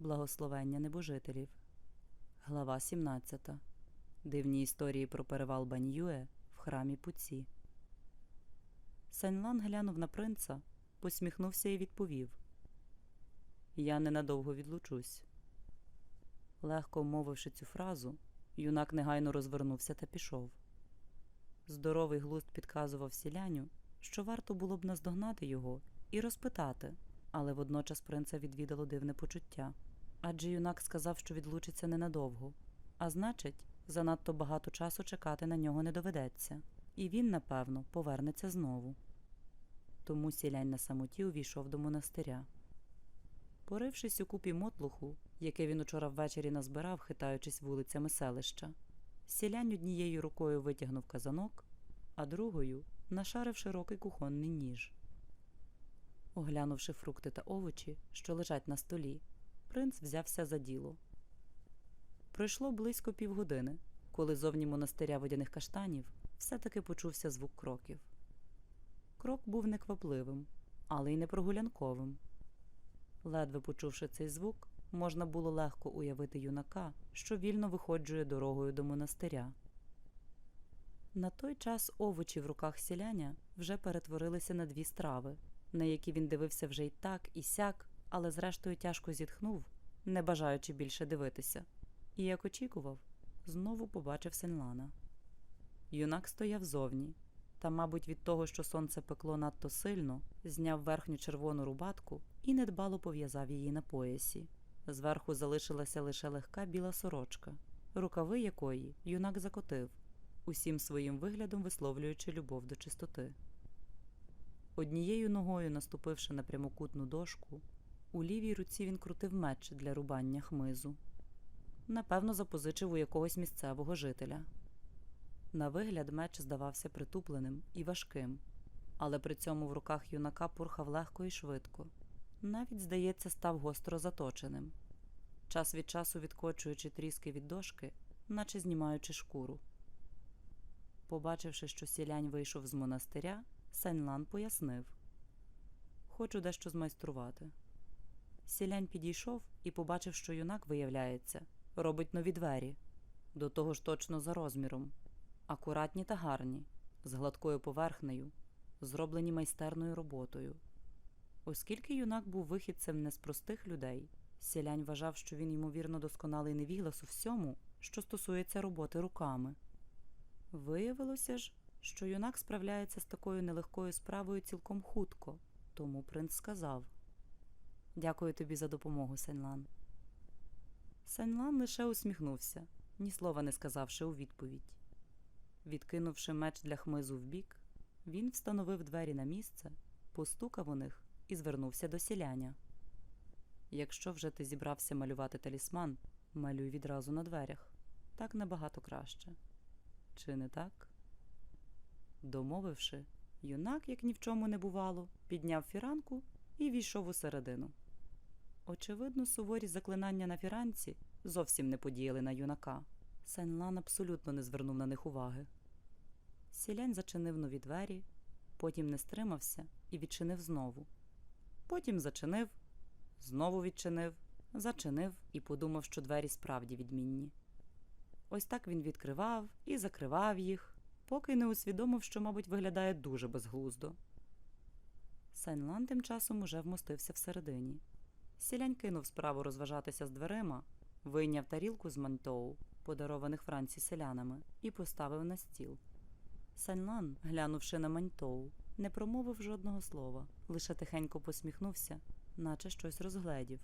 Благословення небожителів. Глава 17. Дивні історії про перевал Баньюе в храмі Пуці. Сен-Лан глянув на принца, посміхнувся і відповів: Я ненадовго відлучусь. Легко мовивши цю фразу, юнак негайно розвернувся та пішов. Здоровий глузд підказував сіляню, що варто було б наздогнати його і розпитати, але водночас принца відвідало дивне почуття. Адже юнак сказав, що відлучиться ненадовго, а значить, занадто багато часу чекати на нього не доведеться, і він, напевно, повернеться знову. Тому сілянь на самоті увійшов до монастиря. Порившись у купі мотлуху, яке він учора ввечері назбирав, хитаючись вулицями селища, сілянь однією рукою витягнув казанок, а другою нашарив широкий кухонний ніж. Оглянувши фрукти та овочі, що лежать на столі, принц взявся за діло. Пройшло близько півгодини, коли зовні монастиря водяних каштанів все-таки почувся звук кроків. Крок був неквапливим, але й не прогулянковим. Ледве почувши цей звук, можна було легко уявити юнака, що вільно виходжує дорогою до монастиря. На той час овочі в руках сіляня вже перетворилися на дві страви, на які він дивився вже й так, і сяк, але зрештою тяжко зітхнув, не бажаючи більше дивитися, і, як очікував, знову побачив Сенлана. Юнак стояв зовні, та, мабуть, від того, що сонце пекло надто сильно, зняв верхню червону рубатку і недбало пов'язав її на поясі. Зверху залишилася лише легка біла сорочка, рукави якої юнак закотив, усім своїм виглядом висловлюючи любов до чистоти. Однією ногою наступивши на прямокутну дошку, у лівій руці він крутив меч для рубання хмизу. Напевно, запозичив у якогось місцевого жителя. На вигляд меч здавався притупленим і важким, але при цьому в руках юнака пурхав легко і швидко. Навіть, здається, став гостро заточеним, час від часу відкочуючи тріски від дошки, наче знімаючи шкуру. Побачивши, що сілянь вийшов з монастиря, Сеньлан пояснив Хочу дещо змайструвати. Сілянь підійшов і побачив, що юнак, виявляється, робить нові двері, до того ж точно за розміром, акуратні та гарні, з гладкою поверхнею, зроблені майстерною роботою. Оскільки юнак був вихідцем не з простих людей, сілянь вважав, що він ймовірно досконалий невіглас у всьому, що стосується роботи руками. Виявилося ж, що юнак справляється з такою нелегкою справою цілком хутко, тому принц сказав Дякую тобі за допомогу, Сенлан. Сенлан лише усміхнувся, ні слова не сказавши у відповідь. Відкинувши меч для хмизу вбік, він встановив двері на місце, постукав у них і звернувся до сіляня. Якщо вже ти зібрався малювати талісман, малюй відразу на дверях. Так набагато краще. Чи не так? Домовивши, юнак, як ні в чому не бувало, підняв фіранку і війшов усередину. Очевидно, суворі заклинання на фіранці зовсім не подіяли на юнака. Сен-Лан абсолютно не звернув на них уваги. Сілянь зачинив нові двері, потім не стримався і відчинив знову. Потім зачинив, знову відчинив, зачинив і подумав, що двері справді відмінні. Ось так він відкривав і закривав їх, поки не усвідомив, що, мабуть, виглядає дуже безглуздо. Сен-Лан тим часом уже вмостився всередині. Сілянь кинув справу розважатися з дверима, вийняв тарілку з маньтоу, подарованих Франці селянами, і поставив на стіл. Сен-Лан, глянувши на маньтоу, не промовив жодного слова, лише тихенько посміхнувся, наче щось розгледів.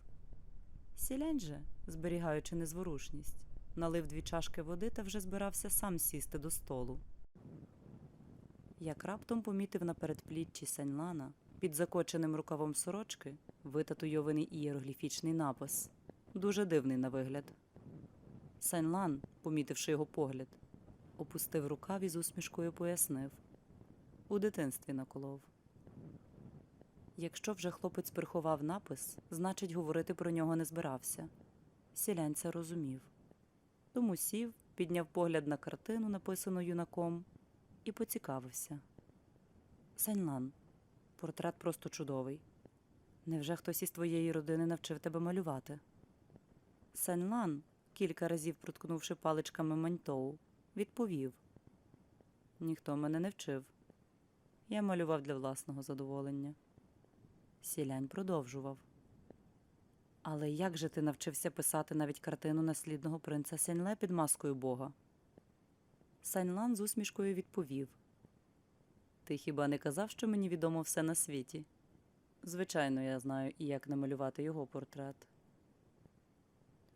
Сілянь же, зберігаючи незворушність, налив дві чашки води та вже збирався сам сісти до столу. Як раптом помітив на передпліччі Сеньлана під закоченим рукавом сорочки витатуйований ієрогліфічний напис, дуже дивний на вигляд. Сеньлан, помітивши його погляд, опустив рукав і з усмішкою пояснив у дитинстві наколов. Якщо вже хлопець приховав напис, значить, говорити про нього не збирався. Сілянь це розумів. Тому сів, підняв погляд на картину, написану юнаком, і поцікавився. Сеньлан, портрет просто чудовий. Невже хтось із твоєї родини навчив тебе малювати? Сен-Лан, кілька разів проткнувши паличками Маньтоу, відповів: Ніхто мене не вчив. Я малював для власного задоволення. Сілянь продовжував. Але як же ти навчився писати навіть картину наслідного принца Сенле під маскою Бога? Сайнлан з усмішкою відповів: Ти хіба не казав, що мені відомо все на світі? Звичайно, я знаю і як намалювати його портрет.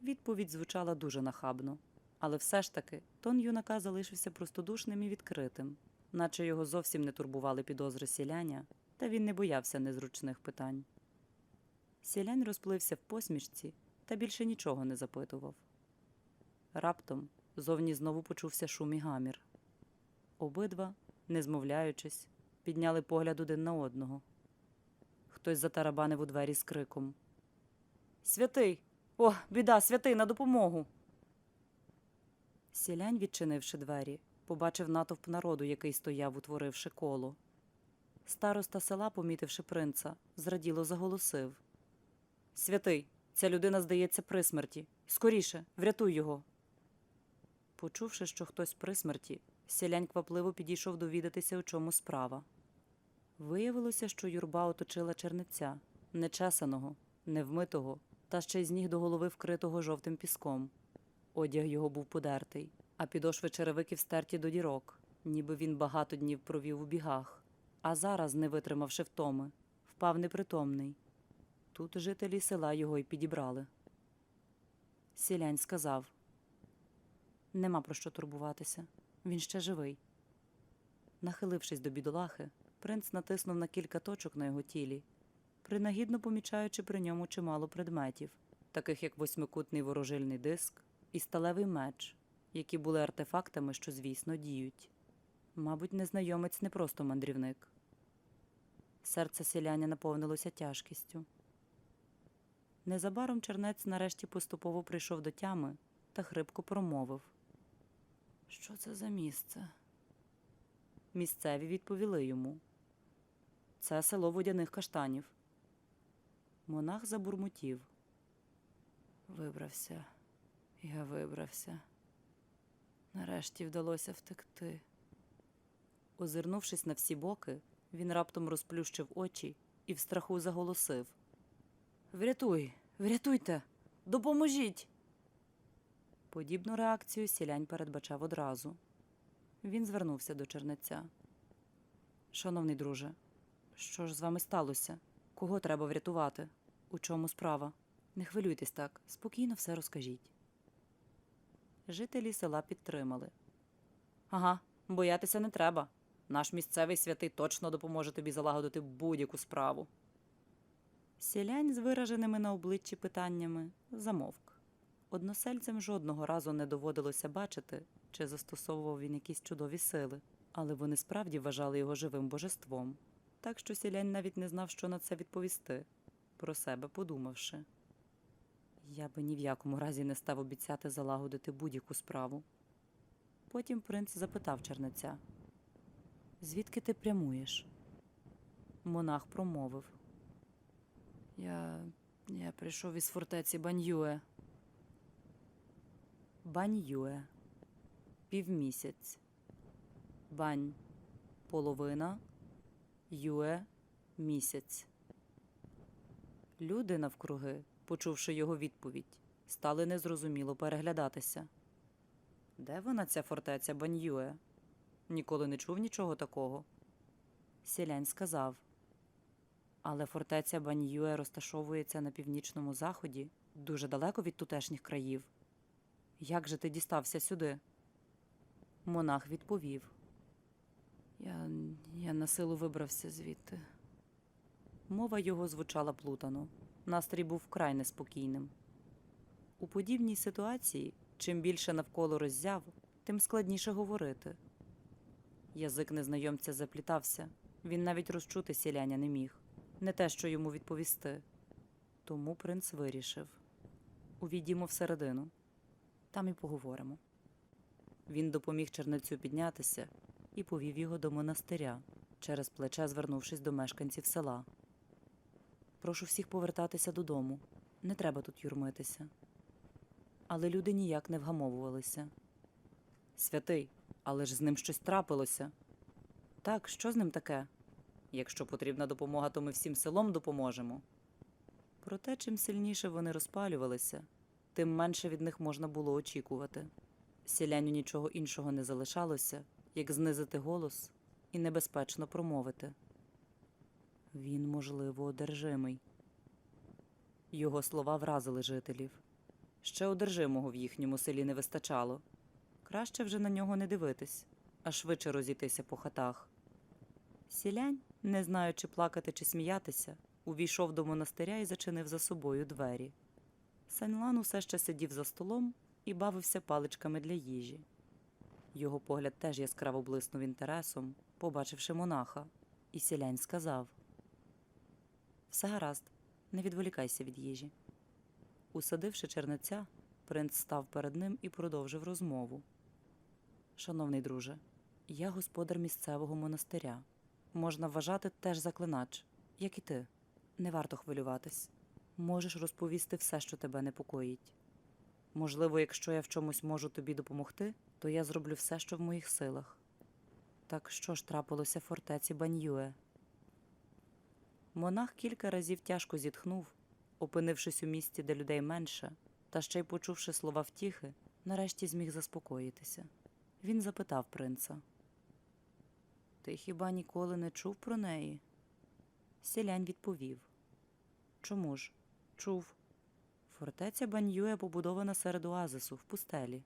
Відповідь звучала дуже нахабно, але все ж таки тон юнака залишився простодушним і відкритим, наче його зовсім не турбували підозри сіляня, та він не боявся незручних питань. Сілянь розплився в посмішці та більше нічого не запитував. Раптом зовні знову почувся шум і гамір. Обидва, не змовляючись, підняли погляд один на одного. Хтось затарабанив у двері з криком Святий! О, біда, святий, на допомогу. Сілянь, відчинивши двері, побачив натовп народу, який стояв, утворивши коло. Староста села, помітивши принца, зраділо заголосив Святий, ця людина здається при смерті. Скоріше, врятуй його. Почувши, що хтось при смерті, сілянь квапливо підійшов довідатися, у чому справа. Виявилося, що юрба оточила чернеця, нечесаного, невмитого, та ще й з ніг до голови вкритого жовтим піском. Одяг його був подертий, а підошви черевиків стерті до дірок, ніби він багато днів провів у бігах, а зараз, не витримавши втоми, впав непритомний. Тут жителі села його й підібрали. Сілянь сказав Нема про що турбуватися. Він ще живий. Нахилившись до бідолахи, принц натиснув на кілька точок на його тілі, принагідно помічаючи при ньому чимало предметів, таких як восьмикутний ворожильний диск і сталевий меч, які були артефактами, що, звісно, діють. Мабуть, незнайомець не просто мандрівник. Серце селяня наповнилося тяжкістю. Незабаром чернець нарешті поступово прийшов до тями та хрипко промовив Що це за місце? Місцеві відповіли йому Це село водяних каштанів. Монах забурмотів. Вибрався, я вибрався. Нарешті вдалося втекти. Озирнувшись на всі боки, він раптом розплющив очі і в страху заголосив Врятуй, врятуйте, допоможіть. Подібну реакцію сілянь передбачав одразу. Він звернувся до чернеця. Шановний друже, що ж з вами сталося? Кого треба врятувати? У чому справа? Не хвилюйтесь так, спокійно все розкажіть. Жителі села підтримали. Ага, боятися не треба. Наш місцевий святий точно допоможе тобі залагодити будь-яку справу. Сілянь з вираженими на обличчі питаннями замовк. Односельцям жодного разу не доводилося бачити, чи застосовував він якісь чудові сили, але вони справді вважали його живим божеством, так що сілянь навіть не знав, що на це відповісти, про себе подумавши. Я би ні в якому разі не став обіцяти залагодити будь-яку справу. Потім принц запитав чернеця Звідки ти прямуєш? Монах промовив. Я. я прийшов із фортеці Баньюе. Баньюе. Півмісяць. Бань. Половина. Юе. Місяць. Люди навкруги, почувши його відповідь, стали незрозуміло переглядатися. Де вона, ця фортеця Баньюе? Ніколи не чув нічого такого. Сілянь сказав. Але фортеця Баньюе розташовується на північному заході, дуже далеко від тутешніх країв. Як же ти дістався сюди? Монах відповів. Я, я на силу вибрався звідти. Мова його звучала плутано. Настрій був вкрай неспокійним. У подібній ситуації, чим більше навколо роззяв, тим складніше говорити. Язик незнайомця заплітався, він навіть розчути сіляня не міг, не те, що йому відповісти. Тому принц вирішив увійдімо всередину, там і поговоримо. Він допоміг чернецю піднятися і повів його до монастиря, через плече звернувшись до мешканців села. Прошу всіх повертатися додому. Не треба тут юрмитися. але люди ніяк не вгамовувалися. Святий, але ж з ним щось трапилося. Так, що з ним таке? Якщо потрібна допомога, то ми всім селом допоможемо. Проте, чим сильніше вони розпалювалися, тим менше від них можна було очікувати. Сіляню нічого іншого не залишалося, як знизити голос і небезпечно промовити. Він, можливо, одержимий. Його слова вразили жителів. Ще одержимого в їхньому селі не вистачало. Краще вже на нього не дивитись, а швидше розійтися по хатах. Сілянь, не знаючи плакати чи сміятися, увійшов до монастиря і зачинив за собою двері. Саньлан усе ще сидів за столом і бавився паличками для їжі. Його погляд теж яскраво блиснув інтересом, побачивши монаха, і сілянь сказав: Все гаразд, не відволікайся від їжі. Усадивши чернеця, принц став перед ним і продовжив розмову. Шановний друже, я господар місцевого монастиря. Можна вважати теж заклинач, як і ти. Не варто хвилюватись. Можеш розповісти все, що тебе непокоїть. Можливо, якщо я в чомусь можу тобі допомогти, то я зроблю все, що в моїх силах. Так що ж трапилося в фортеці Баньюе? Монах кілька разів тяжко зітхнув, опинившись у місті, де людей менше, та ще й почувши слова втіхи, нарешті зміг заспокоїтися. Він запитав принца: Ти хіба ніколи не чув про неї? Сілянь відповів: Чому ж? Чув. Фортеця Баньюе побудована серед оазису в пустелі.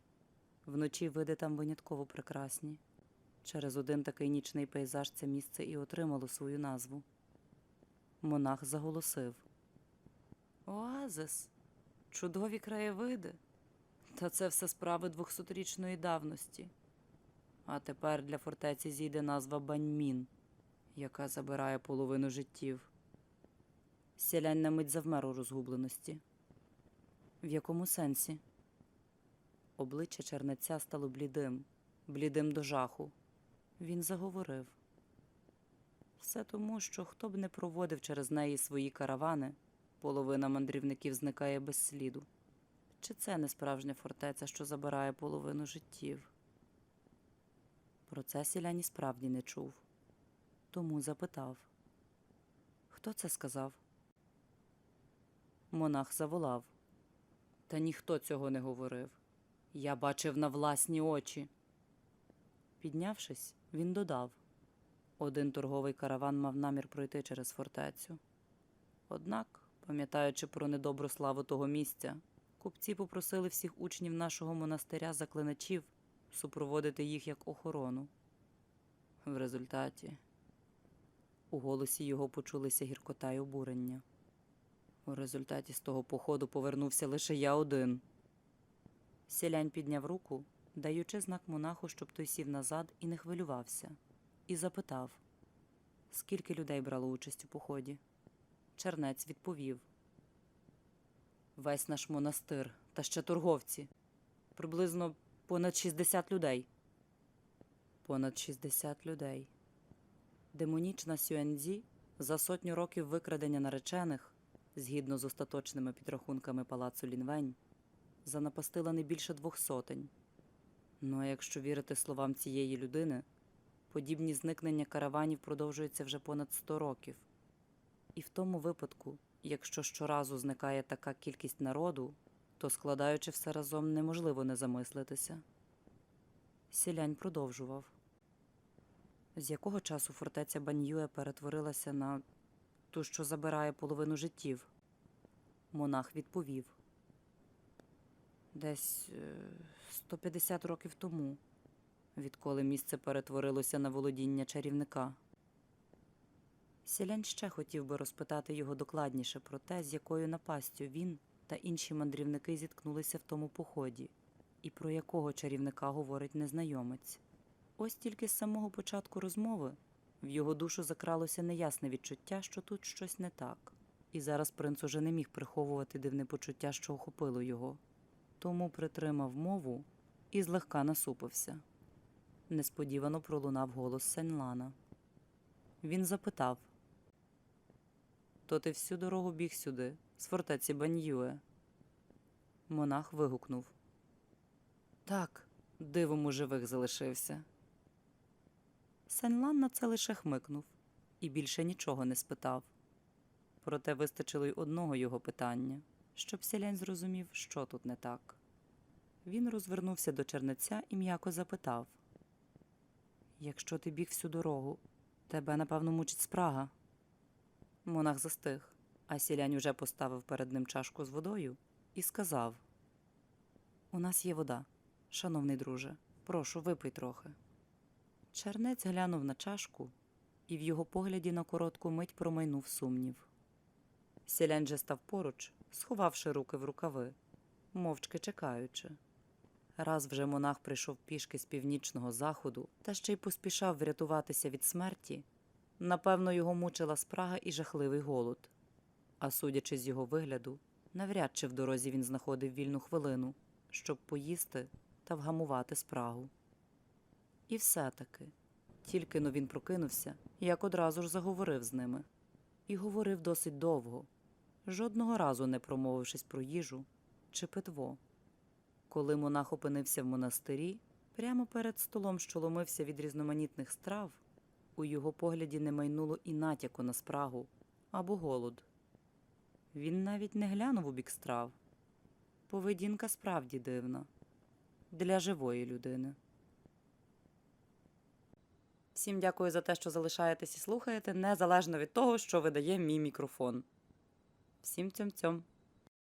Вночі види там винятково прекрасні. Через один такий нічний пейзаж це місце і отримало свою назву. Монах заголосив: Оазис, чудові краєвиди. Та це все справи двохсотрічної давності. А тепер для фортеці зійде назва Баньмін, яка забирає половину життів. Сілянь на мить завмер у розгубленості. В якому сенсі? Обличчя чернеця стало блідим, блідим до жаху. Він заговорив. Все тому, що хто б не проводив через неї свої каравани, половина мандрівників зникає без сліду. Чи це не справжня фортеця, що забирає половину життів? Про це сіляні справді не чув. Тому запитав Хто це сказав? Монах заволав. Та ніхто цього не говорив. Я бачив на власні очі. Піднявшись, він додав один торговий караван мав намір пройти через фортецю. Однак, пам'ятаючи про недобру славу того місця, купці попросили всіх учнів нашого монастиря заклиначів супроводити їх як охорону. В результаті у голосі його почулися гіркота й обурення. У результаті з того походу повернувся лише я один. Сілянь підняв руку, даючи знак монаху, щоб той сів назад і не хвилювався, і запитав, скільки людей брало участь у поході. Чернець відповів: Весь наш монастир та ще торговці. Приблизно понад 60 людей. Понад 60 людей. Демонічна Сюензі за сотню років викрадення наречених, згідно з остаточними підрахунками палацу Лінвень, занапастила не більше двох сотень. Ну а якщо вірити словам цієї людини, подібні зникнення караванів продовжуються вже понад 100 років. І в тому випадку, якщо щоразу зникає така кількість народу, то, складаючи все разом, неможливо не замислитися. Сілянь продовжував. З якого часу фортеця Баньюе перетворилася на ту, що забирає половину життів? Монах відповів. Десь е, 150 років тому, відколи місце перетворилося на володіння чарівника. Сілянь ще хотів би розпитати його докладніше про те, з якою напастю він та інші мандрівники зіткнулися в тому поході, і про якого чарівника говорить незнайомець. Ось тільки з самого початку розмови в його душу закралося неясне відчуття, що тут щось не так, і зараз принц уже не міг приховувати дивне почуття, що охопило його, тому притримав мову і злегка насупився. Несподівано пролунав голос Сенлана. Він запитав То ти всю дорогу біг сюди, з фортеці Баньюе. Монах вигукнув. Так, дивом у живих залишився. Сенлан на це лише хмикнув і більше нічого не спитав. Проте вистачило й одного його питання, щоб сілянь зрозумів, що тут не так. Він розвернувся до чернеця і м'яко запитав: Якщо ти біг всю дорогу, тебе, напевно, мучить спрага. Монах застиг, а сілянь уже поставив перед ним чашку з водою і сказав: У нас є вода, шановний друже, прошу, випий трохи. Чернець глянув на чашку, і в його погляді на коротку мить промайнув сумнів. Сілянь став поруч, сховавши руки в рукави, мовчки чекаючи. Раз вже монах прийшов пішки з північного заходу та ще й поспішав врятуватися від смерті, напевно, його мучила спрага і жахливий голод. А судячи з його вигляду, навряд чи в дорозі він знаходив вільну хвилину, щоб поїсти та вгамувати спрагу. І все-таки, тільки но він прокинувся, як одразу ж заговорив з ними. І говорив досить довго, жодного разу не промовившись про їжу чи питво. Коли монах опинився в монастирі, прямо перед столом, що ломився від різноманітних страв, у його погляді не майнуло і натяку на спрагу або голод. Він навіть не глянув у бік страв. Поведінка справді дивна для живої людини. Всім дякую за те, що залишаєтесь і слухаєте, незалежно від того, що видає мій мікрофон. Всім цьом-цьом.